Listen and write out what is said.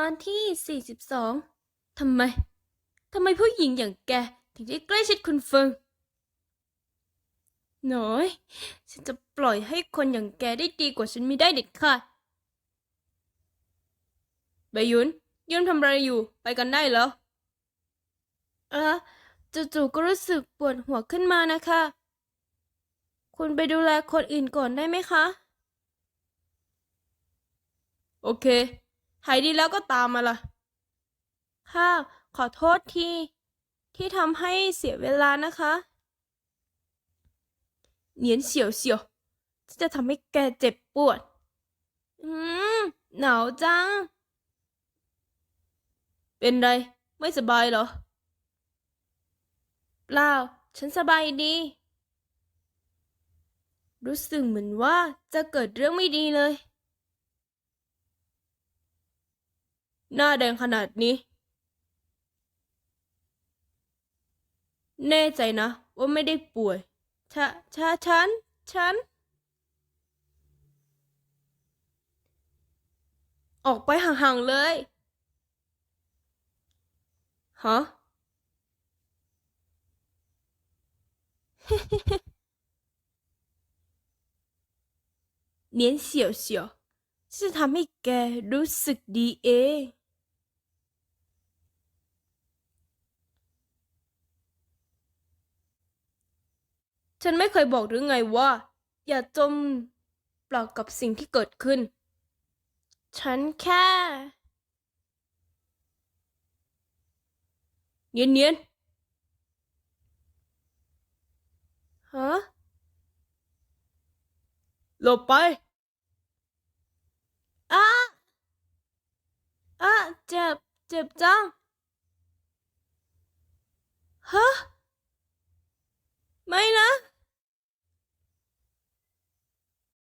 ตอนที่ 42ทำไม ทำไมผู้หญิงอย่างแก ถึงได้ใกล้ชิดคุณเฟิง หน้อย ฉันจะปล่อยให้คนอย่างแกได้ดีกว่าฉันไม่ได้เด็ดขาดใบยุนยืนทำอะไรอยู่ ไปกันได้แล้วเออจู่ๆก็รู้สึกปวดหัวขึ้นมานะคะ คุณไปดูแลคนอื่นก่อนได้ไหมคะ โอเค หายดีแล้วก็ตามมาล่ะค่ะขอโทษทีที่ทำให้เสียเวลานะคะเหนียนเฉียวเฉียวจะทำให้แกเจ็บปวด อืม หนาวจัง เป็นไร ไม่สบายเหรอ เปล่า ฉันสบายดี รู้สึกเหมือนว่าจะเกิดเรื่องไม่ดีเลย หน้าแดงขนาดนี้ แน่ใจนะ ว่าไม่ได้ป่วยชะชะฉัน ฉัน ออกไปห่างๆเลยฮะเนีย จะทำให้แกรู้สึกดีเองฉันไม่เคยบอกหรือไงว่า อย่าจมปลักกับสิ่งที่เกิดขึ้น ฉันแค่เนียนเนียนฮะหลบไปอ้า อ้าเ